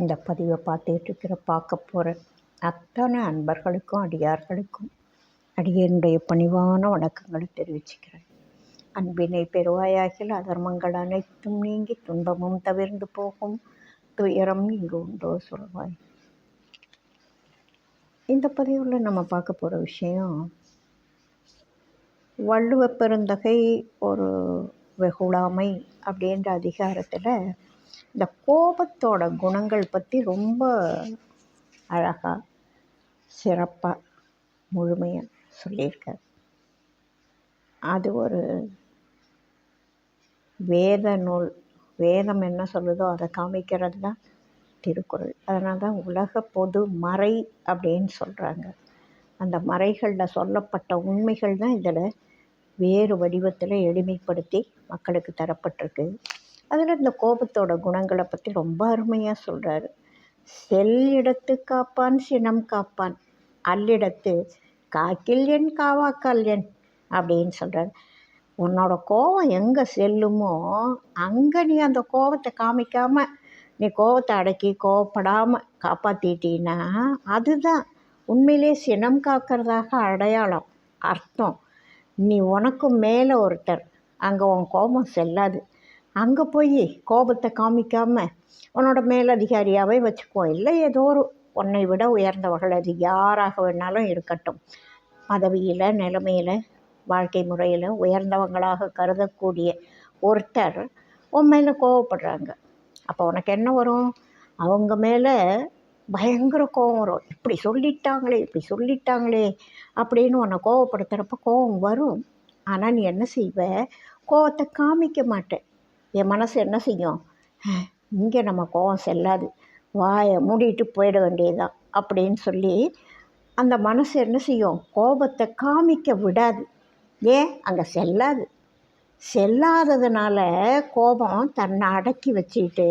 இந்த பதிவை பார்த்துட்டு பார்க்க போகிற அத்தனை அன்பர்களுக்கும் அடியார்களுக்கும் அடியனுடைய பணிவான வணக்கங்களை தெரிவிச்சுக்கிறேன். அன்பினை பெறுவாயாகில் அதர்மங்கள் அனைத்தும் நீங்கி துன்பமும் தவிர்ந்து போகும். துயரம் இங்கு உண்டோ சொல்வாய். இந்த பதிவில் நம்ம பார்க்க போகிற விஷயம் வள்ளுவ பெருந்தகை ஒரு வெகுளாமை அப்படின்ற அதிகாரத்தில் இந்த கோபத்தோட குணங்கள் பற்றி ரொம்ப அழகாக சிறப்பாக முழுமையாக சொல்லியிருக்கார். அது ஒரு வேத நூல். வேதம் என்ன சொல்லுதோ அதை காமிக்கிறது தான் திருக்குறள். அதனால தான் உலக பொது மறை அப்படின்னு சொல்கிறாங்க அந்த மறைகளில் சொல்லப்பட்ட உண்மைகள் தான் இதில் வேறு வடிவத்தில் எளிமைப்படுத்தி மக்களுக்கு தரப்பட்டிருக்கு. அதில் இந்த கோபத்தோட குணங்களை பற்றி ரொம்ப அருமையாக சொல்கிறாரு செல் இடத்து காப்பான் சினம் காப்பான். அல்லிடத்து காக்கில் என் காவாக்கால் என் அப்படின்னு சொல்கிறார் உன்னோட கோபம் எங்கே செல்லுமோ அங்கே நீ அந்த கோபத்தை காமிக்காமல் நீ கோபத்தை அடக்கி கோவப்படாமல் காப்பாற்றிட்டீன்னா அதுதான் உண்மையிலே சினம் காக்கிறதாக அடையாளம் அர்த்தம். நீ உனக்கும் மேலே ஒருத்தர் அங்கே உன் கோபம் செல்லாது. அங்கே போய் கோபத்தை காமிக்காமல் உன்னோட மேலதிகாரியாகவே வச்சுக்குவோம் இல்லை ஏதோ ஒரு உன்னை விட உயர்ந்தவர்கள் அது யாராக வேணாலும் இருக்கட்டும். பதவியில் நிலைமையில் வாழ்க்கை முறையில் உயர்ந்தவங்களாக கருதக்கூடிய ஒருத்தர் உன் மேலே கோவப்படுறாங்க. அப்போ உனக்கு என்ன வரும்? அவங்க மேலே பயங்கர கோவம் வரும். இப்படி சொல்லிட்டாங்களே இப்படி சொல்லிட்டாங்களே அப்படின்னு உன்னை கோவப்படுத்துகிறப்ப கோவம் வரும். ஆனால் நீ என்ன செய்வ? கோவத்தை காமிக்க மாட்டேன் என் மனசு என்ன செய்யும்? இங்கே நம்ம கோவம் செல்லாது. வாயை மூடிட்டு போயிட வேண்டியதுதான் அப்படின்னு சொல்லி அந்த மனசு என்ன செய்யும்? கோபத்தை காமிக்க விடாது. ஏன்? அங்கே செல்லாது. செல்லாததுனால கோபம் தன்னை அடக்கி வச்சுக்கிட்டு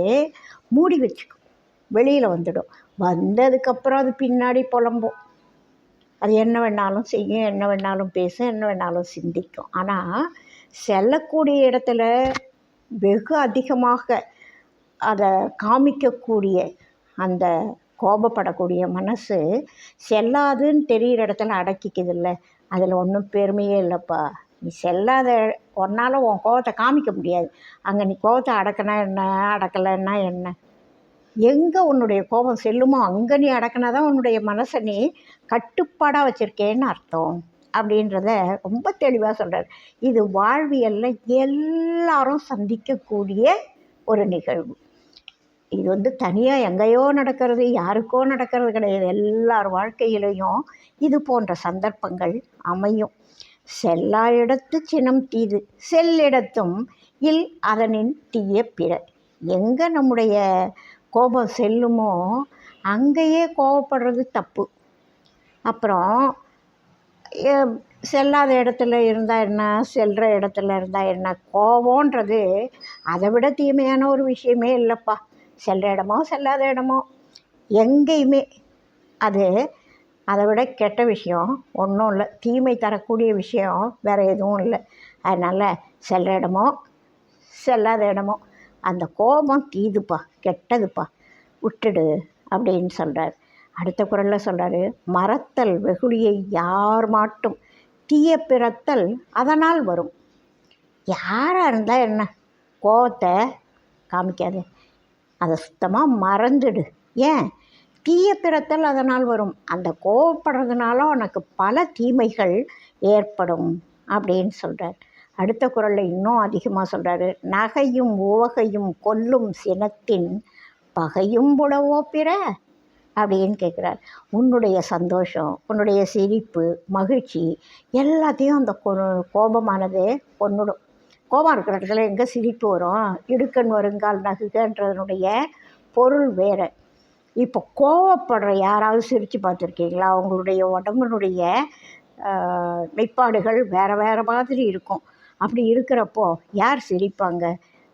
மூடி வச்சுக்கும். வெளியில் வந்துடும். வந்ததுக்கப்புறம் அது பின்னாடி புலம்பும். அது என்ன வேணாலும் செய்யும் என்ன வேணாலும் பேசும் என்ன வேணாலும் சிந்திக்கும். ஆனால் செல்லக்கூடிய இடத்துல வெகு அதிகமாக அதை காமிக்கக்கூடிய அந்த கோபப்படக்கூடிய மனசு செல்லாதுன்னு தெரிகிற இடத்துல அடக்கிக்குதுல்ல. அதில் ஒன்றும் பெருமையே இல்லைப்பா. நீ செல்லாத ஒன்னால் உன் கோபத்தை காமிக்க முடியாது. அங்கே நீ கோபத்தை அடக்கினா என்ன அடக்கலைன்னா என்ன? எங்கே உன்னுடைய கோபம் செல்லுமோ அங்கே நீ அடக்கினா தான் உன்னுடைய மனசை நீ கட்டுப்பாடாக வச்சுருக்கேன்னு அர்த்தம். அப்படின்றத ரொம்ப தெளிவாக சொல்கிறார் இது வாழ்வியலில் எல்லாரும் சந்திக்கக்கூடிய ஒரு நிகழ்வு. இது வந்து தனியாக எங்கேயோ நடக்கிறது யாருக்கோ நடக்கிறது கிடையாது. எல்லார் வாழ்க்கையிலையும் இது போன்ற சந்தர்ப்பங்கள் அமையும். செல்லா இடத்து சினம் தீது செல்லிடத்தும் இல் அதனின் தீய பிற எங்கே நம்முடைய கோபம் செல்லுமோ அங்கேயே கோபப்படுறது தப்பு. அப்புறம் செல்லாத இடத்துல இருந்தால் என்ன? செல்கிற இடத்துல இருந்தால் என்ன? கோபன்றது அதை விட தீமையான ஒரு விஷயமே இல்லைப்பா. செல்கிற இடமோ செல்லாத இடமோ. எங்கேயுமே. அது அதை விட கெட்ட விஷயம். ஒன்றும் இல்லை. தீமை தரக்கூடிய விஷயம். வேறு எதுவும் இல்லை. அதனால் செல்கிற இடமோ செல்லாத இடமோ. அந்த கோபம் தீதுப்பா. கெட்டதுப்பா. விட்டுடு அப்படின்னு சொல்கிறார் அடுத்த குரலில் சொல்கிறாரு மறத்தல் வெகுளியை யார் மாட்டும் தீய பிறத்தல் அதனால் வரும். யாராக இருந்தால் என்ன? கோவத்தை காமிக்காது. அதை சுத்தமாக மறந்துடு. ஏன்? தீய பிறத்தல் அதனால் வரும். அந்த கோவப்படுறதுனால உனக்கு பல தீமைகள் ஏற்படும் அப்படின்னு சொல்கிறார் அடுத்த குரலில் இன்னும் அதிகமாக சொல்கிறாரு நகையும் உவகையும் கொல்லும் சினத்தின் பகையும் புலவோ பிற அப்படின்னு கேட்குறார் உன்னுடைய சந்தோஷம் உன்னுடைய சிரிப்பு மகிழ்ச்சி எல்லாத்தையும் அந்த கோ கோபமானது கொன்னுடும் கோபம் இருக்கிற இடத்துல எங்கே சிரிப்பு வரும்? இடுக்கண் வருங்கால் நகுகன்றதனுடைய பொருள் வேறு. இப்போ கோவப்படுற யாராவது சிரித்து பார்த்துருக்கீங்களா? அவங்களுடைய உடம்புனுடைய மெய்ப்பாடுகள் வேறு வேறு மாதிரி இருக்கும். அப்படி இருக்கிறப்போ யார் சிரிப்பாங்க?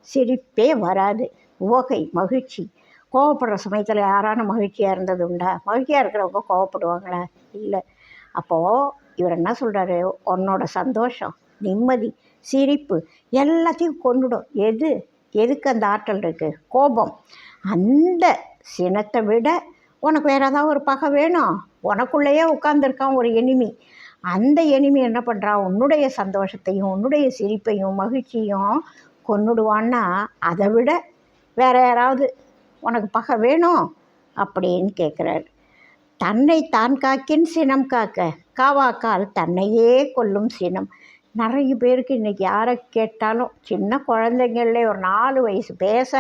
சிரிப்பே வராது. உவகை மகிழ்ச்சி. கோவப்படுற சமயத்தில் யாரான மகிழ்ச்சியாக இருந்தது உண்டா? மகிழ்ச்சியாக இருக்கிறவங்க கோவப்படுவாங்களா? இல்லை. அப்போது இவர் என்ன சொல்கிறாரு உன்னோட சந்தோஷம் நிம்மதி சிரிப்பு எல்லாத்தையும் கொண்டுடும் எது? எதுக்கு அந்த ஆற்றல் இருக்குது கோபம். அந்த சினத்தை விட உனக்கு வேறு ஏதாவது ஒரு பகை வேணும். உனக்குள்ளேயே உட்காந்துருக்கான் ஒரு எனிமி அந்த எனிமி என்ன பண்ணுறான் உன்னுடைய சந்தோஷத்தையும் உன்னுடைய சிரிப்பையும் மகிழ்ச்சியும் கொன்னுடுவான்னா அதை விட வேறு யாராவது உனக்கு பகை வேணும் அப்படின்னு கேட்குறாரு தன்னை தான் காக்கின் சினம் காக்க. காவாக்கால் தன்னையே கொல்லும் சினம். நிறைய பேருக்கு இன்றைக்கி யாரை கேட்டாலும் சின்ன குழந்தைங்களே ஒரு நாலு வயசு பேச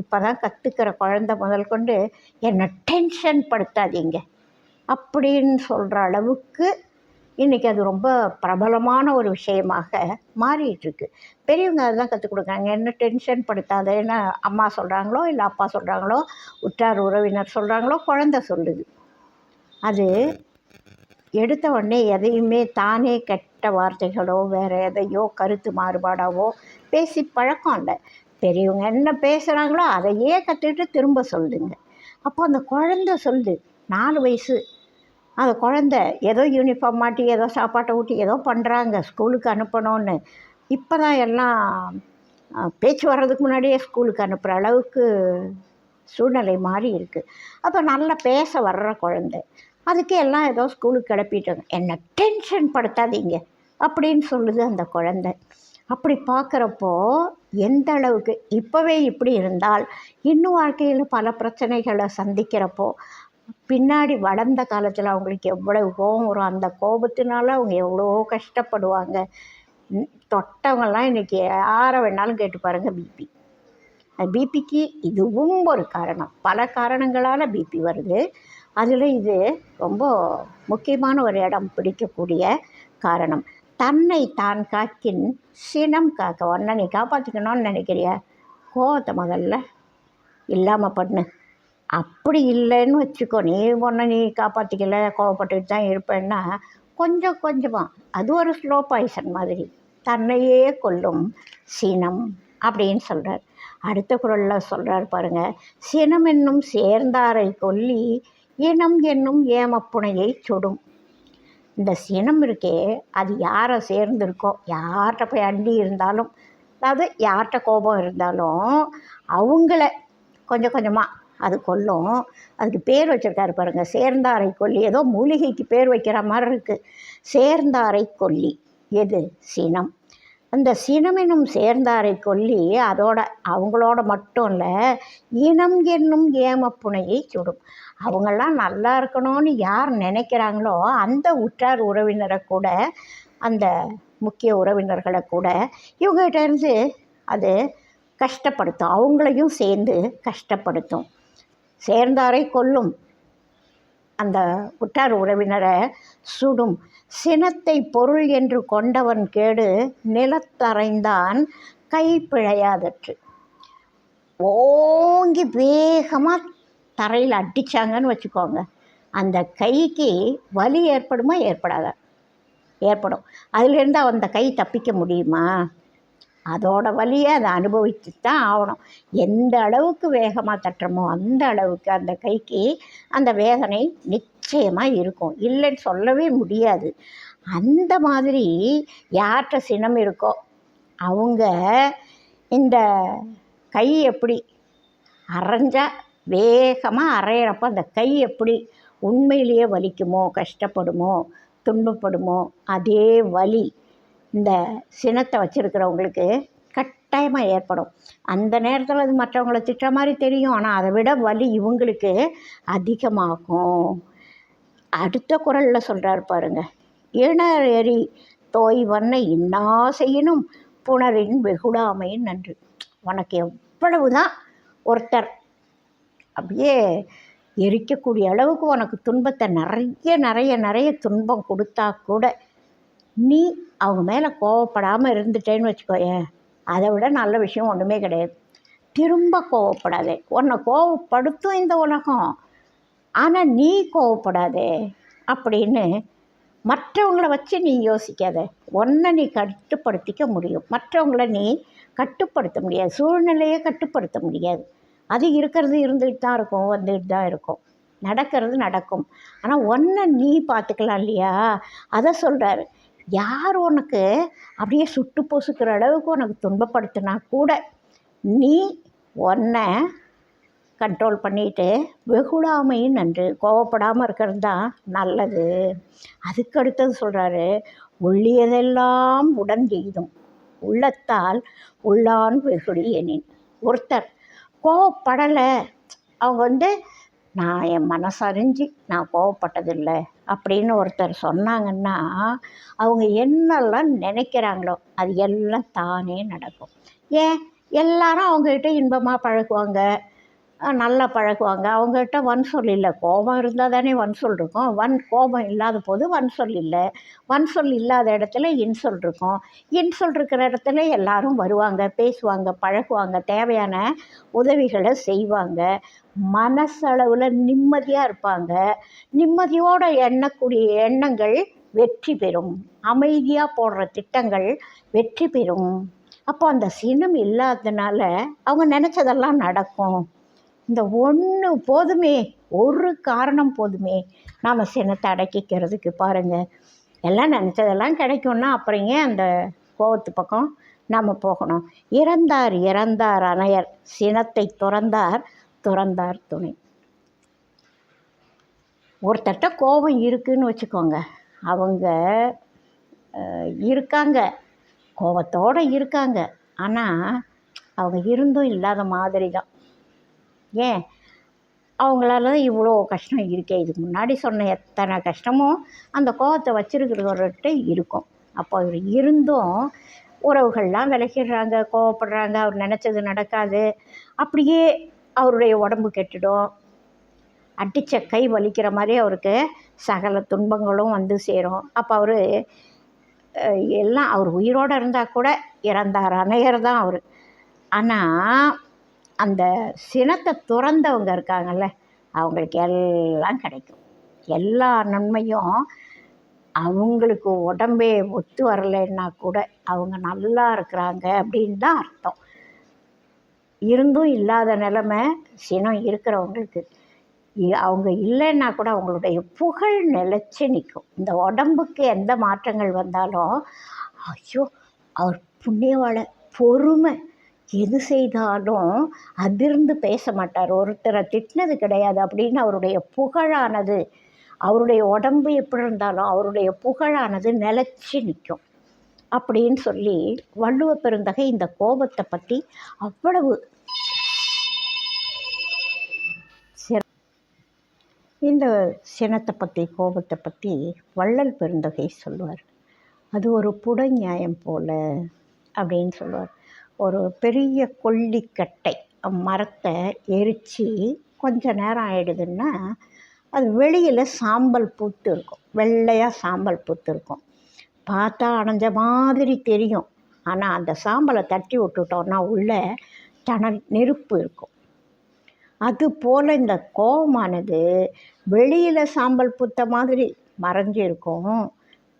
இப்போ தான் கற்றுக்கிற குழந்த முதல் கொண்டு என்னை டென்ஷன் படுத்தாதீங்க. அப்படின்னு சொல்கிற அளவுக்கு இன்றைக்கி அது ரொம்ப பிரபலமான ஒரு விஷயமாக மாறிட்டுருக்கு. பெரியவங்க அதுதான் கற்றுக் கொடுக்குறாங்க. என்ன டென்ஷன் படுத்தாத என்ன அம்மா சொல்கிறாங்களோ இல்லை அப்பா சொல்கிறாங்களோ உற்றார் உறவினர் சொல்கிறாங்களோ குழந்த சொல்லுது. அது எடுத்த உடனே எதையுமே தானே கெட்ட வார்த்தைகளோ வேறு எதையோ கருத்து மாறுபாடாவோ பேசி பழக்கம் இல்லை. பெரியவங்க என்ன பேசுகிறாங்களோ அதையே கற்றுக்கிட்டு திரும்ப சொல்லுங்க. அப்போ அந்த குழந்த சொல்லுது நாலு வயசு அந்த குழந்த ஏதோ யூனிஃபார்ம் மாட்டி ஏதோ சாப்பாட்டை ஊட்டி ஏதோ பண்ணுறாங்க ஸ்கூலுக்கு அனுப்பணும்னு. இப்போ தான் எல்லாம் பேச்சு வர்றதுக்கு முன்னாடியே ஸ்கூலுக்கு அனுப்புகிற அளவுக்கு சூழ்நிலை மாறி இருக்குது அப்போ நல்லா பேச வர்ற குழந்த. அதுக்கு எல்லாம் ஏதோ ஸ்கூலுக்கு கிளப்பிட்டாங்க என்னை டென்ஷன் படுத்தாதீங்க அப்படின்னு சொல்லுது அந்த குழந்த. அப்படி பார்க்குறப்போ எந்த அளவுக்கு இப்போவே இப்படி இருந்தால் இன்னும் வாழ்க்கையில் பல பிரச்சனைகளை சந்திக்கிறப்போ பின்னாடி வளர்ந்த காலத்தில் அவங்களுக்கு எவ்வளவு கோபம் வரும். அந்த கோபத்தினால அவங்க எவ்வளோ கஷ்டப்படுவாங்க. தொட்டவங்கெல்லாம் இன்றைக்கி யாரை வேணாலும் கேட்டு பாருங்கள் பிபி பிபிக்கு இதுவும் ஒரு காரணம். பல காரணங்களால் பிபி வருது. அதில் இது ரொம்ப முக்கியமான ஒரு இடம் பிடிக்கக்கூடிய காரணம். தன்னை தான் காக்கின் சினம் காக்க ஒன்றை நீ காப்பாற்றிக்கணும்னு நினைக்கிறிய? கோபத்தை முதல்ல இல்லாமல் பண்ணு. அப்படி இல்லைன்னு வச்சுக்கோ. நீ ஒன்று நீ காப்பாற்றிக்கல கோவப்பட்டுட்டு தான் இருப்பேன்னா கொஞ்சம் கொஞ்சமாக அது ஒரு ஸ்லோ பாய்சன் மாதிரி. தன்னையே கொல்லும் சினம் அப்படின்னு சொல்கிறார் அடுத்த குரலில் சொல்கிறார் பாருங்கள் சினம் என்னும் சேர்ந்தாரை கொல்லி இனம் என்னும் ஏமப்புனையை சுடும். இந்த சினம் இருக்கே அது யாரை சேர்ந்துருக்கோ யார்கிட்ட போய் அண்டி இருந்தாலும் அதாவது யார்கிட்ட கோபம் இருந்தாலும் அவங்கள கொஞ்சம் கொஞ்சமாக அது கொல்லும். அதுக்கு பேர் வச்சுருக்காரு பாருங்கள் சேர்ந்தாரை கொல்லி. ஏதோ மூலிகைக்கு பேர் வைக்கிற மாதிரி இருக்குது சேர்ந்தாரை கொல்லி. எது? சினம். அந்த சினமெனும் சேர்ந்தாரை கொல்லி அதோட அவங்களோட மட்டும் இல்லை இனம் என்னும் ஏமப்புனையை சுடும். அவங்கெல்லாம் நல்லா இருக்கணும்னு யார் நினைக்கிறாங்களோ அந்த உற்றார் உறவினரை கூட அந்த முக்கிய உறவினர்களை கூட இவங்ககிட்ட இருந்து அது கஷ்டப்படுத்தும். அவங்களையும் சேர்ந்து கஷ்டப்படுத்தும். சேர்ந்தாரை கொல்லும். அந்த உற்றார் உறவினரை சுடும். சினத்தை பொருள் என்று கொண்டவன் கேடு நிலத்தரைந்தான் கை பிழையாதற்று. ஓங்கி வேகமாக தரையில் அடித்தாங்கன்னு வச்சுக்கோங்க. அந்த கைக்கு வலி ஏற்படுமா? ஏற்படாதா? ஏற்படும். அதிலிருந்து அந்த கை தப்பிக்க முடியுமா? அதோட வழியை அதை அனுபவித்து தான் ஆகணும். எந்த அளவுக்கு வேகமாக தட்டுறமோ அந்த அளவுக்கு அந்த கைக்கு அந்த வேதனை நிச்சயமாக இருக்கும். இல்லைன்னு சொல்லவே முடியாது. அந்த மாதிரி யார்கிட்ட சினம் இருக்கோ அவங்க இந்த கை எப்படி அரைஞ்சா வேகமாக அரையிறப்ப அந்த கை எப்படி உண்மையிலேயே வலிக்குமோ கஷ்டப்படுமோ துன்பப்படுமோ அதே வலி இந்த சினத்தை வச்சுருக்கிறவங்களுக்கு கட்டாயமாக ஏற்படும். அந்த நேரத்தில் அது மற்றவங்கள திட்டுற மாதிரி தெரியும். ஆனால் அதை விட வலி இவங்களுக்கு அதிகமாகும். அடுத்த குரலில் சொல்கிறார் பாருங்க. இணர் எரி தோய் வண்ண இன்னா செய்யணும் புணரின் வெகுடாமையின் நன்று. உனக்கு எவ்வளவு தான் ஒருத்தர் அப்படியே எரிக்கக்கூடிய அளவுக்கு உனக்கு துன்பத்தை நிறைய நிறைய நிறைய துன்பம் கொடுத்தா கூட நீ அவங்க மேலே கோவப்படாமல் இருந்துட்டேன்னு வச்சுக்கோயேன் அதை விட நல்ல விஷயம் ஒன்றுமே கிடையாது. திரும்ப கோவப்படாதே. உன்னை கோவப்படுத்தும் இந்த உலகம். ஆனால் நீ கோவப்படாதே அப்படின்னு மற்றவங்கள வச்சு நீ யோசிக்காத. ஒன்றை நீ கட்டுப்படுத்திக்க முடியும். மற்றவங்கள நீ கட்டுப்படுத்த முடியாது. சூழ்நிலையை கட்டுப்படுத்த முடியாது. அது இருக்கிறது இருந்துகிட்டு தான் இருக்கும் வந்துக்கிட்டு தான் இருக்கும். நடக்கிறது நடக்கும். ஆனால் ஒன்றை நீ பார்த்துக்கலாம் இல்லையா? அதை சொல்கிறாரு யார் உனக்கு அப்படியே சுட்டு பொசுக்கிற அளவுக்கு உனக்கு துன்பப்படுத்தினா கூட நீ உன்னை கண்ட்ரோல் பண்ணிட்டு வெகுடாமையும் நன்று கோவப்படாமல் இருக்கிறது தான் நல்லது. அதுக்கு அடுத்தது சொல்கிறாரு உள்ளியதெல்லாம் உடன் எய்தும். உள்ளத்தால் உள்ளான் வெகுடி எனின். ஒருத்தர் கோவப்படலை. அவங்க வந்து நான் என் மனசறிஞ்சு நான் கோவப்பட்டதில்லை. அப்படின்னு ஒருத்தர் சொன்னாங்கன்னா அவங்க என்னெல்லாம் நினைக்கிறாங்களோ அது எல்லாம் தானே நடக்கும். ஏன்? எல்லாரும் அவங்கக்கிட்ட இன்பமாக பழகுவாங்க. நல்லா பழகுவாங்க. அவங்ககிட்ட வன் சொல் இல்லை. கோபம் இருந்தால் தானே வன் சொல் இருக்கும். வன் கோபம் இல்லாத போது வன் சொல் இல்லை. வன் சொல் இல்லாத இடத்துல இன்சொல் இருக்கும். இன்சொல் இருக்கிற இடத்துல எல்லாரும் வருவாங்க பேசுவாங்க பழகுவாங்க. தேவையான உதவிகளை செய்வாங்க. மனசளவில் நிம்மதியாக இருப்பாங்க. நிம்மதியோடு எண்ணக்கூடிய எண்ணங்கள் வெற்றி பெறும். அமைதியாக போடுற திட்டங்கள் வெற்றி பெறும். அப்போ அந்த சினம் இல்லாததுனால அவங்க நினச்சதெல்லாம் நடக்கும். இந்த ஒன்று போதுமே ஒரு காரணம் போதுமே. நாம் சினத்தை அடக்கிக்கிறதுக்கு பாருங்கள் எல்லாம் நினச்சதெல்லாம் கிடைக்கும்னா அப்புறம் ஏன் அந்த கோவத்து பக்கம் நாம் போகணும்? இறந்தார் இறந்தார் அணையர். சினத்தை துறந்தார் துறந்தார் துணை. ஒருத்தட்ட கோபம் இருக்குன்னு வச்சுக்கோங்க. அவங்க இருக்காங்க. கோபத்தோடு இருக்காங்க. ஆனால் அவங்க இருந்தும் இல்லாத மாதிரி தான் ஏன்? அவங்களால தான் இவ்வளோ கஷ்டம் இருக்கே. இதுக்கு முன்னாடி சொன்ன எத்தனை கஷ்டமும் அந்த கோபத்தை வச்சுருக்கிறவர்கிட்ட இருக்கும். அப்போ அவர் இருந்தும் உறவுகள்லாம் விலகிடுறாங்க கோவப்படுறாங்க அவர் நினச்சது நடக்காது. அப்படியே அவருடைய உடம்பு கெட்டுடும். அடித்த கை வலிக்கிற மாதிரி அவருக்கு சகல துன்பங்களும் வந்து சேரும். அப்போ அவர் எல்லாம் அவர் உயிரோடு இருந்தால் கூட இறந்தார் அணையர் தான் அவர். ஆனால் அந்த சினத்தை துறந்தவங்க இருக்காங்கல்ல அவங்களுக்கு எல்லாம் கிடைக்கும். எல்லா நன்மையும் அவங்களுக்கு உடம்பே ஒத்து வரலைன்னா கூட அவங்க நல்லா இருக்கிறாங்க அப்படின்னு தான் அர்த்தம். இருந்தும் இல்லாத நிலமை சினம் இருக்கிறவங்களுக்கு. இ- அவங்க இல்லைன்னா கூட அவங்களுடைய புகழ் நிலச்சி நிற்கும். இந்த உடம்புக்கு எந்த மாற்றங்கள் வந்தாலும் ஐயோ அவர் புண்ணியவாளை பொறுமை. எது செய்தாலும் அதிர்ந்து பேச மாட்டார். ஒருத்தரை திட்டினது கிடையாது. அப்படின்னு அவருடைய புகழானது அவருடைய உடம்பு எப்படி இருந்தாலும் அவருடைய புகழானது நிலச்சி நிற்கும். அப்படின்னு சொல்லி வள்ளுவ பெருந்தகை இந்த கோபத்தை பற்றி அவ்வளவு சிற- இந்த சினத்தை பற்றி கோபத்தை பற்றி வள்ளல் பெருந்தகை சொல்லுவார். அது ஒரு புட நியாயம் போல அப்படின்னு சொல்லுவார். ஒரு பெரிய கொல்லிக்கட்டை மரத்தை எரித்து கொஞ்சம் நேரம் ஆகிடுதுன்னா அது வெளியில் சாம்பல் பூத்து இருக்கும். வெள்ளையாக சாம்பல் பூத்து இருக்கும். பார்த்தா அணைஞ்ச மாதிரி தெரியும். ஆனால் அந்த சாம்பலை தட்டி விட்டுட்டோன்னா உள்ளே தன நெருப்பு இருக்கும். அது போல் இந்த கோபமானது வெளியில் சாம்பல் பூத்த மாதிரி மறைஞ்சிருக்கும்.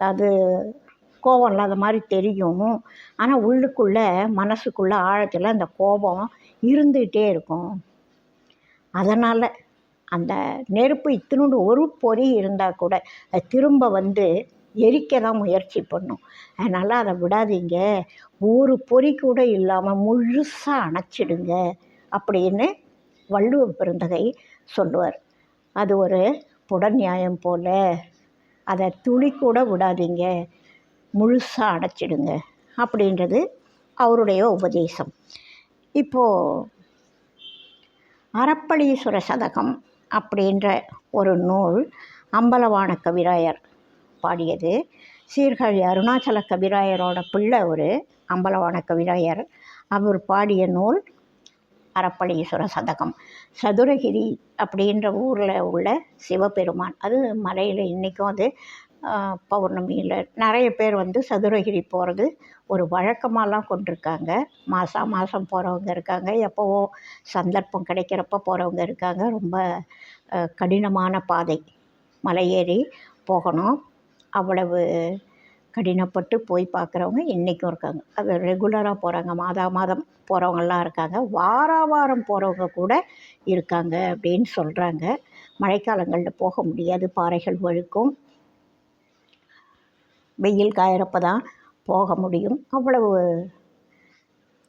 அது கோபம் இல்லாத மாதிரி தெரியும். ஆனால் உள்ளுக்குள்ளே மனசுக்குள்ளே ஆழத்தில் அந்த கோபம் இருந்துகிட்டே இருக்கும். அதனால் அந்த நெருப்பு இத்தினோண்டு ஒரு பொறி இருந்தால் கூட அது திரும்ப வந்து எரிக்க தான் முயற்சி பண்ணும். அதனால் அதை விடாதீங்க. ஒரு பொறி கூட இல்லாமல் முழுசாக அணைச்சிடுங்க அப்படின்னு வள்ளுவ பெருந்தகை சொல்லுவார். அது ஒரு புட நியாயம் போல. அதை துளி கூட விடாதீங்க. முழுசாக அடைச்சிடுங்க அப்படின்றது அவருடைய உபதேசம். இப்போது அறப்பளீஸ்வர சதகம் அப்படின்ற ஒரு நூல் அம்பலவான கவிராயர் பாடியது. சீர்காழி அருணாச்சல கவிராயரோட பிள்ளை ஒரு அம்பலவான கவிராயர். அவர் பாடிய நூல் அறப்பளீஸ்வர சதகம். சதுரகிரி அப்படின்ற ஊரில் உள்ள சிவபெருமான் அது மலையில் இன்றைக்கும் அது பௌர்ணமியில் நிறைய பேர் வந்து சதுரகிரி போகிறது ஒரு வழக்கமாலாம் கொண்டிருக்காங்க. மாதம் மாதம் போகிறவங்க இருக்காங்க. எப்போவோ சந்தர்ப்பம் கிடைக்கிறப்ப போகிறவங்க இருக்காங்க. ரொம்ப கடினமான பாதை. மலை ஏறி போகணும். அவ்வளவு கடினப்பட்டு போய் பார்க்குறவங்க இன்றைக்கும் இருக்காங்க. அது ரெகுலராக போகிறாங்க மாதா மாதம் போகிறவங்கெல்லாம் இருக்காங்க. வார வாரம் போகிறவங்க கூட இருக்காங்க அப்படின்னு சொல்கிறாங்க மழைக்காலங்களில் போக முடியாது. பாறைகள் வழுக்கும். வெயில் காயறப்ப தான் போக முடியும். அவ்வளவு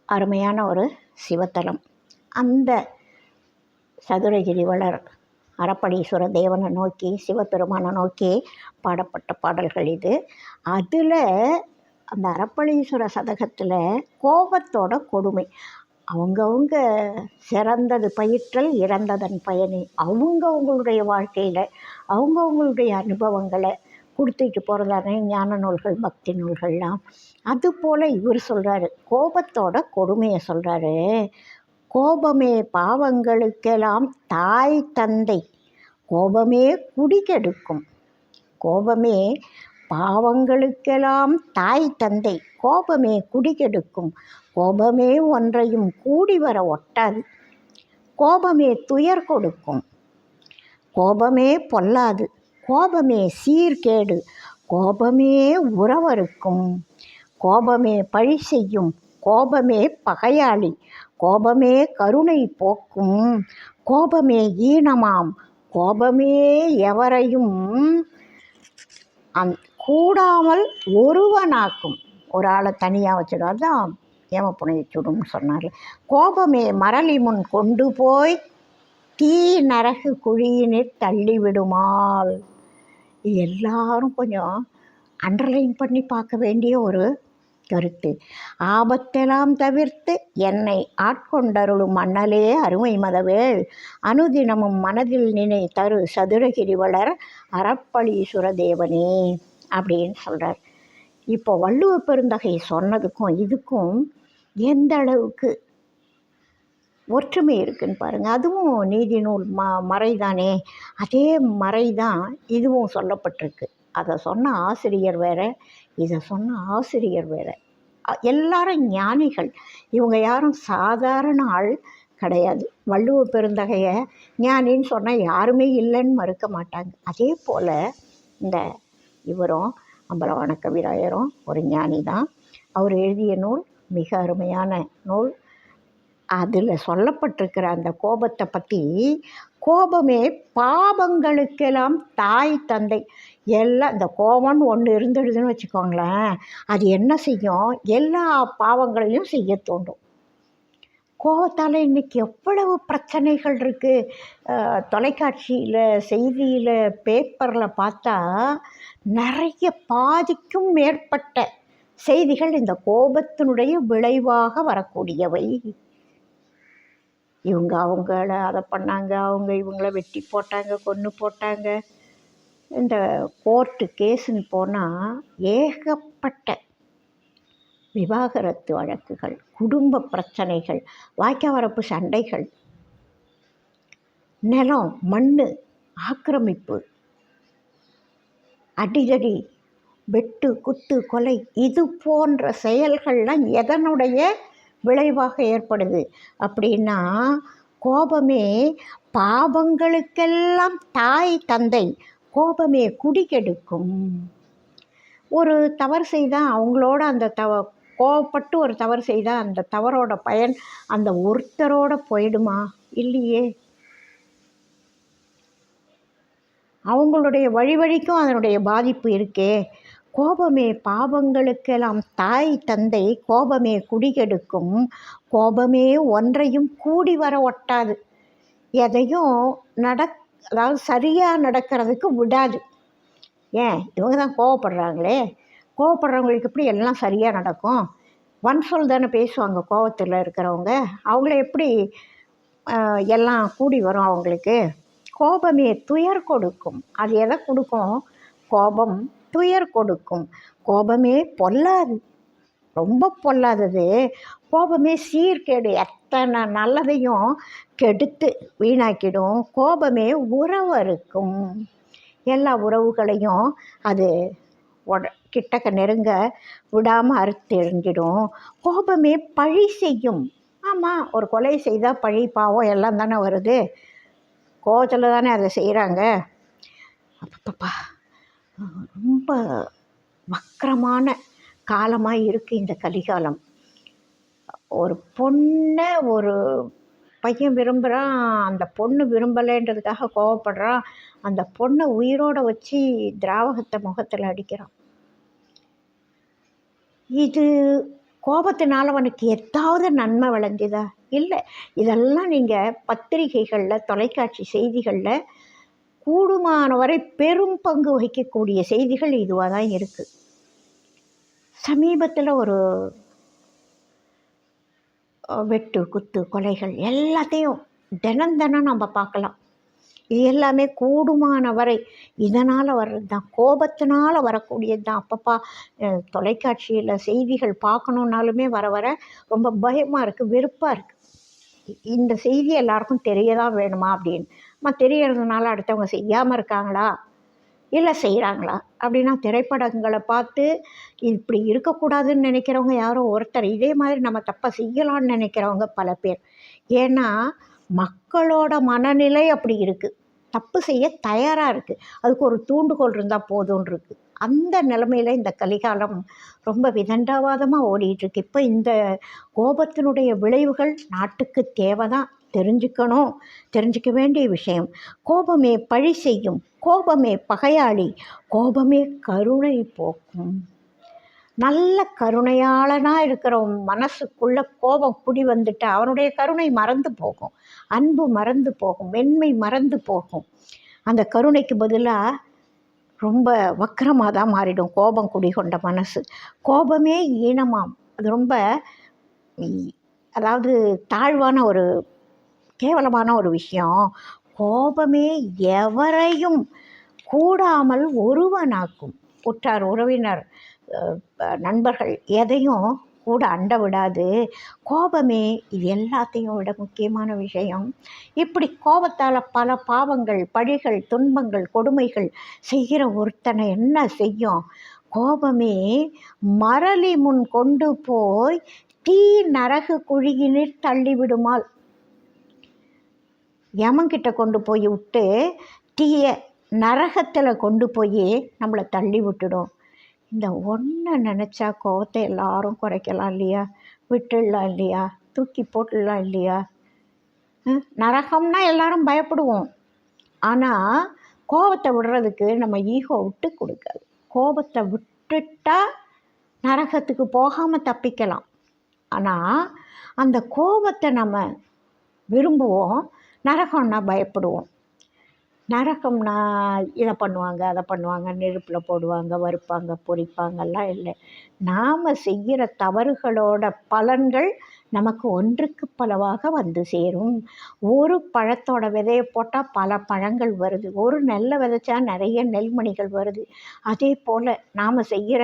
அருமையான ஒரு சிவத்தலம். அந்த சதுரகிரி வளர் அறப்படீஸ்வர தேவனை நோக்கி சிவபெருமானை நோக்கி பாடப்பட்ட பாடல்கள் இது. அதில் அந்த அறப்பளீஸ்வர சதகத்தில் கோபத்தோட கொடுமை. அவங்கவுங்க சிறந்தது பயிற்றல் இறந்ததன் பயனே. அவங்கவுங்களுடைய வாழ்க்கையில் அவங்கவுங்களுடைய அனுபவங்களை கொடுத்துட்டு போகிறதானே ஞான நூல்கள் பக்தி நூல்கள்லாம். அதுபோல் இவர் சொல்கிறாரு கோபத்தோட கொடுமையை சொல்கிறாரு கோபமே பாவங்களுக்கெல்லாம் தாய் தந்தை. கோபமே குடிகெடுக்கும் கோபமே பாவங்களுக்கெல்லாம் தாய் தந்தை. கோபமே குடிகெடுக்கும் கோபமே ஒன்றையும் கூடி வர ஒட்டாது. கோபமே துயர் கொடுக்கும். கோபமே பொல்லாது. கோபமே சீர்கேடு. கோபமே உறவருக்கும் கோபமே பழி செய்யும். கோபமே பகையாளி. கோபமே கருணை போக்கும். கோபமே ஈனமாம். கோபமே எவரையும் அந் கூடாமல் ஒருவனாக்கும். ஒரு ஆளை தனியாக வச்சிடும். அதுதான் ஏமப்புனையை சுடும்னு சொன்னார். கோபமே மரளி முன் கொண்டு போய் தீ நரகு குழியினில் தள்ளிவிடுமாள் எல்லாரும் கொஞ்சம் அண்டர்லைன் பண்ணி பார்க்க வேண்டிய ஒரு கருத்து. ஆபத்தெல்லாம் தவிர்த்து என்னை ஆட்கொண்டருளும் மன்னலே அருமை மதவேள். அனுதினமும் மனதில் நினை தரு சதுரகிரி வளர் அறப்பளீஸ்வர தேவனே அப்படின்னு சொல்கிறார் இப்போ வள்ளுவ பெருந்தகை சொன்னதுக்கும் இதுக்கும் எந்த அளவுக்கு ஒற்றுமை இருக்குன்னு பாருங்கள் அதுவும் நீதி நூல் ம மறைதானே? அதே மறை தான் இதுவும் சொல்லப்பட்டிருக்கு. அதை சொன்ன ஆசிரியர் வேற இதை சொன்ன ஆசிரியர் வேற. எல்லாரும் ஞானிகள். இவங்க யாரும் சாதாரண ஆள் கிடையாது. வள்ளுவ பெருந்தகையை ஞானின்னு சொன்னால் யாருமே இல்லைன்னு மறுக்க மாட்டாங்க. அதே போல் இந்த இவரும் அம்பலவான கவிராயரும் ஒரு ஞானி தான் அவர் எழுதிய நூல் மிக அருமையான நூல். அதில் சொல்லப்பட்டிருக்கிற அந்த கோபத்தை பற்றி கோபமே பாவங்களுக்கெல்லாம் தாய் தந்தை எல்லாம் இந்த கோபம்னு ஒன்று இருந்துடுதுன்னு வச்சுக்கோங்களேன் அது என்ன செய்யும்? எல்லா பாவங்களையும் செய்ய தூண்டும். கோபத்தால் இன்றைக்கி எவ்வளவு பிரச்சனைகள் இருக்குது தொலைக்காட்சியில் செய்தியில் பேப்பரில் பார்த்தா நிறைய பாதிக்கும் மேற்பட்ட செய்திகள் இந்த கோபத்தினுடைய விளைவாக வரக்கூடியவை. இவங்க அவங்கள அதை பண்ணாங்க அவங்க இவங்கள வெட்டி போட்டாங்க கொன்று போட்டாங்க. இந்த கோர்ட்டு கேஸுன்னு போனால் ஏகப்பட்ட விவாகரத்து வழக்குகள் குடும்ப பிரச்சனைகள் வாய்க்கா வரப்பு சண்டைகள் நிலம் மண் ஆக்கிரமிப்பு அடிதடி வெட்டு குத்து கொலை இது போன்ற செயல்கள்லாம் எதனுடைய விளைவாக ஏற்படுது. அப்படின்னா கோபமே பாவங்களுக்கெல்லாம் தாய் தந்தை கோபமே குடிகெடுக்கும். ஒரு தவறு செய்தால் அவங்களோட அந்த தவ கோபப்பட்டு ஒரு தவறு செய்தால் அந்த தவறோட பயன் அந்த ஒருத்தரோட போயிடுமா? இல்லையே. அவங்களுடைய வழி வழிக்கும் அதனுடைய பாதிப்பு இருக்கே. கோபமே பாவங்களுக்கெல்லாம் தாய் தந்தை கோபமே குடிகெடுக்கும். கோபமே ஒன்றையும் கூடி வர ஒட்டாது. எதையும் நடக் அதாவது சரியாக நடக்கிறதுக்கு விடாது. ஏன்? இவங்க தான் கோவப்படுறாங்களே. கோவப்படுறவங்களுக்கு எப்படி எல்லாம் சரியாக நடக்கும்? ஒன் சொல் தானே பேசுவாங்க கோவத்தில் இருக்கிறவங்க. அவங்கள எப்படி எல்லாம் கூடி வரும் அவங்களுக்கு? கோபமே துயர் கொடுக்கும். அது எதை கொடுக்கும்? கோபம் துயர் கொடுக்கும். கோபமே பொல்லாது. ரொம்ப பொல்லாதது. கோபமே சீர்கேடு. எத்தனை நல்லதையும் கெடுத்து வீணாக்கிடும். கோபமே உறவு இருக்கும் எல்லா உறவுகளையும் அது உட கிட்டக்க நெருங்க விடாமல் அறுத்து எறிஞ்சிடும் கோபமே பழி செய்யும். ஆமாம் ஒரு கொலை செய்தால் பழி பாவம் எல்லாம் தானே வருது. கோபத்தில் தானே அதை செய்கிறாங்க அப்பப்பா ரொம்ப வக்கரமான காலமாக இருக்குது இந்த கலிகாலம். ஒரு பொண்ணை ஒரு பையன் விரும்புகிறான் அந்த பொண்ணு விரும்பலைன்றதுக்காக கோவப்படுறான் அந்த பொண்ணை உயிரோட வச்சு திராவகத்தை முகத்தில் அடிக்கிறான். இது கோபத்தினால் அவனுக்கு எதாவது நன்மை விளைஞ்சுதா இல்லை இதெல்லாம் நீங்கள் பத்திரிகைகளில் தொலைக்காட்சி செய்திகளில் கூடுமான வரை பெரும் பங்கு வகிக்கக்கூடிய செய்திகள் இதுவாக தான் இருக்குது சமீபத்தில் ஒரு வெட்டு குத்து கொலைகள் எல்லாத்தையும் தினம் தினம் நம்ம பார்க்கலாம். இது எல்லாமே கூடுமான வரை இதனால் வர்றது தான். கோபத்தினால் வரக்கூடியது தான். அப்பப்பா தொலைக்காட்சியில் செய்திகள் பார்க்கணுன்னாலுமே வர வர ரொம்ப பயமாக இருக்குது வெறுப்பாக இருக்குது இந்த செய்தி எல்லாருக்கும் தெரிய தான் வேணுமா அப்படின்னு தெரியறதுனால அடுத்தவங்க செய்யாமல் இருக்காங்களா? இல்லை செய்கிறாங்களா அப்படின்னா திரைப்படங்களை பார்த்து இப்படி இருக்கக்கூடாதுன்னு நினைக்கிறவங்க யாரோ ஒருத்தர். இதே மாதிரி நம்ம தப்பை செய்யலாம்னு நினைக்கிறவங்க பல பேர். ஏன்னா மக்களோட மனநிலை அப்படி இருக்குது தப்பு செய்ய தயாராக இருக்குது அதுக்கு ஒரு தூண்டுகோல் இருந்தால் போதும்னு இருக்குது அந்த நிலமையில் இந்த கலிகாலம் ரொம்ப விதண்டாவாதமாக ஓடிட்டுருக்கு இப்போ இந்த கோபத்தினுடைய விளைவுகள் நாட்டுக்கு தேவை தான் தெரிஞ்சுக்கணும். தெரிஞ்சுக்க வேண்டிய விஷயம். கோபமே பழி செய்யும். கோபமே பகையாளி. கோபமே கருணை போக்கும். நல்ல கருணையாளனாக இருக்கிற மனசுக்குள்ள கோபம் குடி வந்துட்டு அவனுடைய கருணை மறந்து போகும். அன்பு மறந்து போகும். மென்மை மறந்து போகும். அந்த கருணைக்கு பதிலாக ரொம்ப வக்கரமாக தான் மாறிடும் கோபம் குடிகொண்ட மனசு. கோபமே ஈனமாம். அது ரொம்ப அதாவது தாழ்வான ஒரு கேவலமான ஒரு விஷயம். கோபமே எவரையும் கூடாமல் ஒருவனாக்கும். உற்றார் உறவினர் நண்பர்கள் எதையும் கூட அண்ட விடாது. கோபமே இது எல்லாத்தையும் விட முக்கியமான விஷயம். இப்படி கோபத்தால் பல பாவங்கள் பழிகள் துன்பங்கள் கொடுமைகள் செய்கிற ஒருத்தனை என்ன செய்யும்? கோபமே மரளி முன் கொண்டு போய் தீ நரகு குழியினில் தள்ளிவிடுமால் யமங்கிட்ட கொண்டு போய் விட்டு தீய நரகத்தில் கொண்டு போய் நம்மளை தள்ளி விட்டுடும். இந்த ஒன்றை நினச்சா கோவத்தை எல்லாரும் குறைக்கலாம் இல்லையா? விட்டுடலாம் இல்லையா? தூக்கி போட்டுடலாம் இல்லையா? நரகம்னா எல்லாரும் பயப்படுவோம். ஆனால் கோபத்தை விடுறதுக்கு நம்ம ஈகோ விட்டு கொடுக்காது. கோபத்தை விட்டுட்டா நரகத்துக்கு போகாமல் தப்பிக்கலாம். ஆனால் அந்த கோபத்தை நம்ம விரும்புவோம். நரகம்னா பயப்படுவோம். நரகம்னா இதை பண்ணுவாங்க அதை பண்ணுவாங்க நெருப்பில் போடுவாங்க வறுப்பாங்க பொரிப்பாங்கலாம் இல்லை. நாம் செய்கிற தவறுகளோட பலன்கள் நமக்கு ஒன்றுக்கு பலவாக வந்து சேரும். ஒரு பழத்தோட விதையை போட்டால் பல பழங்கள் வருது. ஒரு நெல்லை விதைச்சா நிறைய நெல்மணிகள் வருது. அதே போல் நாம் செய்கிற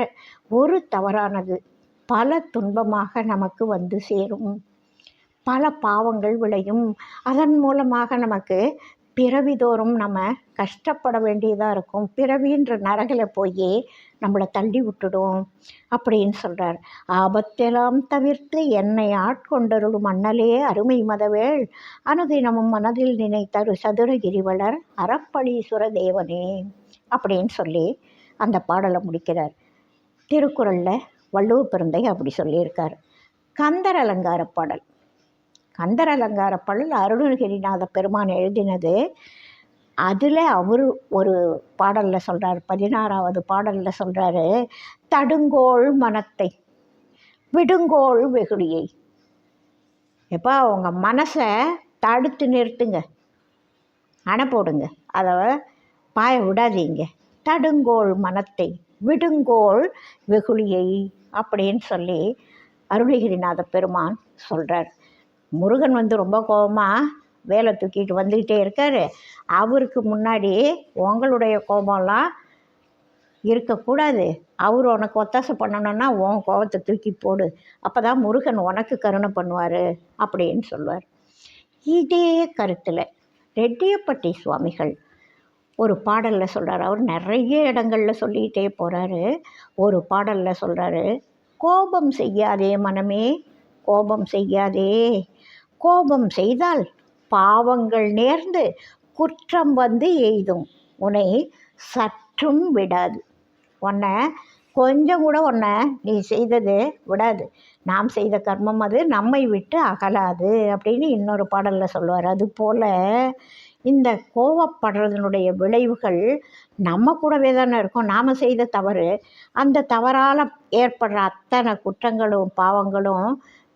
ஒரு தவறானது பல துன்பமாக நமக்கு வந்து சேரும். பல பாவங்கள் விளையும். அதன் மூலமாக நமக்கு பிறவிதோறும் நம்ம கஷ்டப்பட வேண்டியதாக இருக்கும். பிறவின்ற நரகில் போய் நம்மளை தள்ளி விட்டுடும் அப்படின்னு சொல்கிறார் ஆபத்தெல்லாம் தவிர்த்து என்னை ஆட்கொண்டருளும் மன்னலே அருமை மதவேள். அனுதினமும் மனதில் நினைத்தரு சதுரகிரிவலர் அறப்பளீஸ்வர தேவனே அப்படின்னு சொல்லி அந்த பாடலை முடிக்கிறார். திருக்குறளில் வள்ளுவ பிறந்தை அப்படி சொல்லியிருக்கார். கந்தர் அலங்கார பாடல். கந்தர் அலங்கார பள்ளல் அருணகிரிநாத பெருமான் எழுதினது. அதில் அவர் ஒரு பாடலில் சொல்கிறார் பதினாறாவது பாடலில் சொல்கிறாரு தடுங்கோள் மனத்தை விடுங்கோள் வெகுளியை. எப்பா உங்கள் மனசை தடுத்து நிறுத்துங்க. அணை போடுங்க. அதை பாய விடாதீங்க. தடுங்கோள் மனத்தை விடுங்கோள் வெகுளியை அப்படின்னு சொல்லி அருணகிரிநாத பெருமான் சொல்கிறார் முருகன் வந்து ரொம்ப கோபமாக வேலை தூக்கிட்டு வந்துக்கிட்டே இருக்கார். அவருக்கு முன்னாடி உங்களுடைய கோபம்லாம் இருக்கக்கூடாது. அவர் உனக்கு ஒத்தாசை பண்ணணும்னா உன் கோபத்தை தூக்கி போடு. அப்போ தான் முருகன் உனக்கு கருணை பண்ணுவார் அப்படின்னு சொல்லுவார். இதே கருத்தில் ரெட்டியப்பட்டி சுவாமிகள் ஒரு பாடலில் சொல்கிறார் அவர் நிறைய இடங்களில் சொல்லிக்கிட்டே போகிறாரு ஒரு பாடலில் சொல்கிறாரு கோபம் செய்யாதே மனமே கோபம் செய்யாதே கோபம் செய்தால் பாவங்கள் நேர்ந்து குற்றம் வந்து எய்தும். உன்னை சற்றும் விடாது. உன்னை கொஞ்சம் கூட உன்னை நீ செய்தது விடாது. நாம் செய்த கர்மம் அது நம்மை விட்டு அகலாது அப்படின்னு இன்னொரு பாடலில் சொல்லுவார். அதுபோல் இந்த கோவப்படுறதனுடைய விளைவுகள் நம்ம கூடவே தானே இருக்கும். நாம் செய்த தவறு அந்த தவறால் ஏற்படுற அத்தனை குற்றங்களும் பாவங்களும்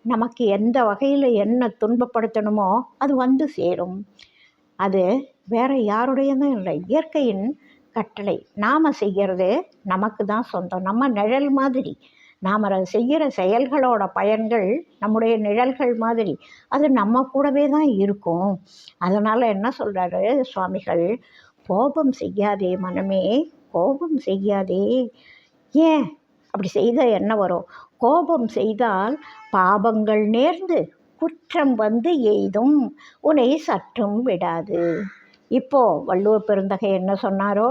நமக்கு எந்த வகையில் என்ன துன்பப்படுத்தணுமோ அது வந்து சேரும். அது வேறு யாருடையதும் இல்லை. இயற்கையின் கட்டளை. நாம் செய்கிறது நமக்கு தான் சொந்தம். நம்ம நிழல் மாதிரி. நாம் செய்கிற செயல்களோட பயன்கள் நம்முடைய நிழல்கள் மாதிரி. அது நம்ம கூடவே தான் இருக்கும். அதனால் என்ன சொல்கிறாரு சுவாமிகள்? கோபம் செய்யாதே மனமே. கோபம் செய்யாதே. ஏன்? அப்படி செய்தால் என்ன வரும்? கோபம் செய்தால் பாபங்கள் நேர்ந்து குற்றம் வந்து எய்தும் உன்னை சற்றும் விடாது. இப்போ வள்ளுவர் பெருந்தகை என்ன சொன்னாரோ?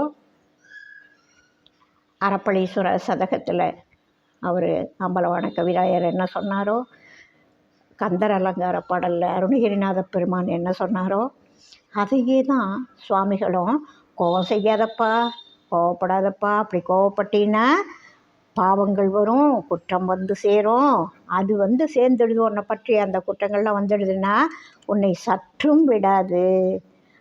அறப்பளீஸ்வர சதகத்தில் அவர் அம்பலவான கவிராயர் என்ன சொன்னாரோ? கந்தர் அலங்கார பாடலில் அருணகிரிநாத பெருமான் என்ன சொன்னாரோ? அதையே தான் சுவாமிகளும் கோவம் செய்யாதப்பா கோவப்படாதப்பா அப்படி கோவப்பட்டீங்கன்னா பாவங்கள் வரும் குற்றம் வந்து சேரும். அது வந்து சேர்ந்துடுது உன்னை பற்றி அந்த குற்றங்கள்லாம் வந்துடுதுன்னா உன்னை சற்றும் விடாது.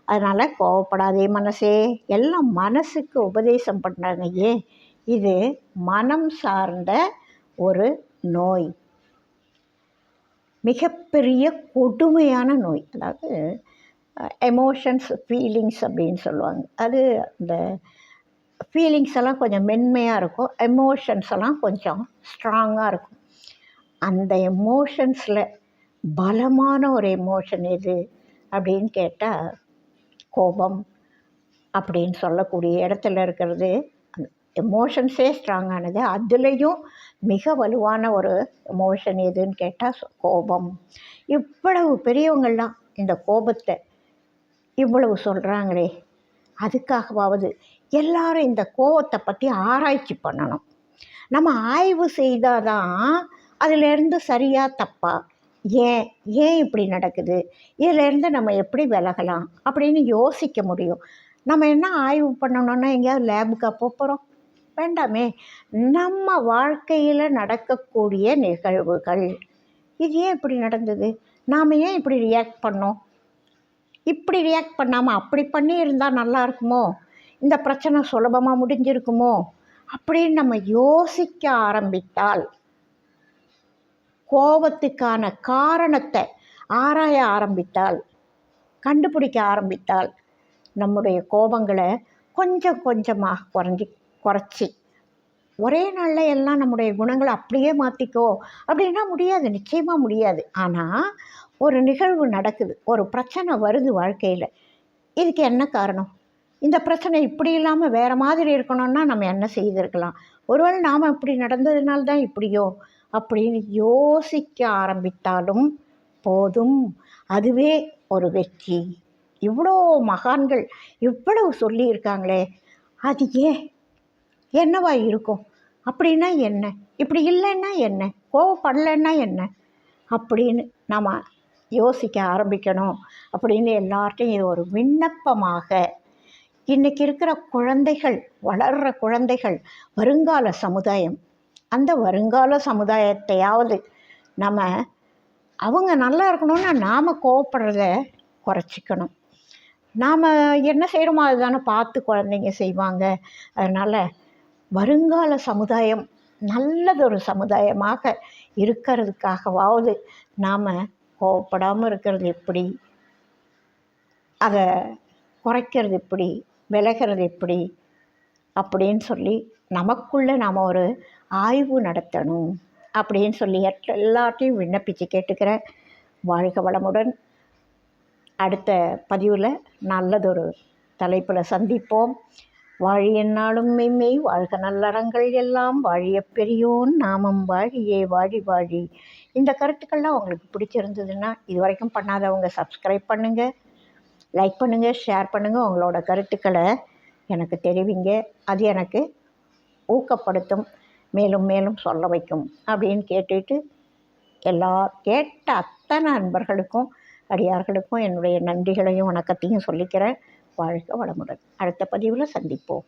அதனால் கோவப்படாதே மனசே. எல்லாம் மனசுக்கு உபதேசம் பண்ணுறாங்க ஏன் இது மனம் சார்ந்த ஒரு நோய். மிகப்பெரிய கொடுமையான நோய். அதாவது எமோஷன்ஸ் ஃபீலிங்ஸ் அப்படின்னு சொல்லுவாங்க. அது அந்த ஃபீலிங்ஸ் எல்லாம் கொஞ்சம் மென்மையாக இருக்கும். எமோஷன்ஸ் எல்லாம் கொஞ்சம் ஸ்ட்ராங்காக இருக்கும். அந்த எமோஷன்ஸில் பலமான ஒரு எமோஷன் எது அப்படின்னு கேட்டால் கோபம் அப்படின்னு சொல்லக்கூடிய இடத்துல இருக்கிறது. எமோஷன்ஸே ஸ்ட்ராங்கானது அதுலேயும் மிக வலுவான ஒரு எமோஷன் எதுன்னு கேட்டால் கோபம். இவ்வளவு பெரியவங்கள்லாம் இந்த கோபத்தை இவ்வளவு சொல்கிறாங்களே அதுக்காகவாவது எல்லாரும் இந்த கோவத்தை பற்றி ஆராய்ச்சி பண்ணணும். நம்ம ஆய்வு செய்தால் தான் அதிலேருந்து சரியாக தப்பா? ஏன்? ஏன் இப்படி நடக்குது? இதிலேருந்து நம்ம எப்படி விலகலாம்? அப்படின்னு யோசிக்க முடியும். நம்ம என்ன ஆய்வு பண்ணணுன்னா எங்கேயாவது லேபுக்கா போகிறோம் வேண்டாமே. நம்ம வாழ்க்கையில் நடக்கக்கூடிய நிகழ்வுகள். இது ஏன் இப்படி நடந்தது? நாம் ஏன் இப்படி ரியாக்ட் பண்ணோம்? இப்படி ரியாக்ட் பண்ணாமல் அப்படி பண்ணி இருந்தால் நல்லா இருக்குமோ? இந்த பிரச்சனை சுலபமாக முடிஞ்சிருக்குமோ அப்படின்னு நம்ம யோசிக்க ஆரம்பித்தால் கோபத்துக்கான காரணத்தை ஆராய ஆரம்பித்தால் கண்டுபிடிக்க ஆரம்பித்தால் நம்முடைய கோபங்களை கொஞ்சம் கொஞ்சமாக குறைஞ்சி குறைச்சி ஒரே நாளில் எல்லாம் நம்முடைய குணங்களை அப்படியே மாற்றிக்கோ அப்படின்னா முடியாது நிச்சயமாக முடியாது. ஆனால் ஒரு நிகழ்வு நடக்குது ஒரு பிரச்சனை வருது வாழ்க்கையில். இதுக்கு என்ன காரணம்? இந்த பிரச்சனை இப்படி இல்லாமல் வேறு மாதிரி இருக்கணும்னா நம்ம என்ன செய்திருக்கலாம்? ஒருவேளை நாம் இப்படி நடந்ததுனால தான் இப்படியோ? அப்படின்னு யோசிக்க ஆரம்பித்தாலும் போதும். அதுவே ஒரு வெற்றி. இவ்வளோ மகான்கள் இவ்வளவு சொல்லியிருக்காங்களே. அது ஏன்? என்னவா இருக்கும்? அப்படின்னா என்ன? இப்படி இல்லைன்னா என்ன? கோவப்படலைன்னா என்ன? அப்படின்னு நாம் யோசிக்க ஆரம்பிக்கணும். அப்படின்னு எல்லார்ட்டையும் இது ஒரு விண்ணப்பமாக இன்றைக்கி இருக்கிற குழந்தைகள் வளர்கிற குழந்தைகள் வருங்கால சமுதாயம் அந்த வருங்கால சமுதாயத்தையாவது நம்ம அவங்க நல்லா இருக்கணும்னா நாம் கோவப்படுறத குறைச்சிக்கணும். நாம் என்ன செய்கிறோமோ அதுதானே பார்த்து குழந்தைங்க செய்வாங்க. அதனால் வருங்கால சமுதாயம் நல்லதொரு சமுதாயமாக இருக்கிறதுக்காகவாவது நாம் கோவப்படாமல் இருக்கிறது எப்படி? அதை குறைக்கிறது எப்படி? விலகிறது எப்படி? அப்படின்னு சொல்லி நமக்குள்ளே நாம் ஒரு ஆய்வு நடத்தணும் அப்படின்னு சொல்லி எல்லாத்தையும் விண்ணப்பித்து கேட்டுக்கிறேன் வாழ்க வளமுடன் அடுத்த பதிவில் நல்லதொரு தலைப்பில் சந்திப்போம். வாழிய நாளும் மெய்மெய் வாழ்க நல்லறங்கள் எல்லாம் வாழிய பெரியோன் நாமம் வாழியே வாழி வாழி. இந்த கருத்துக்கள்லாம் உங்களுக்கு பிடிச்சிருந்ததுன்னா இது வரைக்கும் பண்ணாதவங்க சப்ஸ்கிரைப் பண்ணுங்கள் லைக் பண்ணுங்கள் ஷேர் பண்ணுங்கள் உங்களோட கருத்துக்களை எனக்கு தெரிவிங்க. அது எனக்கு ஊக்கப்படுத்தும். மேலும் மேலும் சொல்ல வைக்கும் அப்படின்னு கேட்டுட்டு எல்லா கேட்ட அத்தனை நண்பர்களுக்கும் அடியார்களுக்கும் என்னுடைய நன்றிகளையும் வணக்கத்தையும் சொல்லிக்கிறேன். வாழ்க வளமுடன். அடுத்த பதிவில் சந்திப்போம்.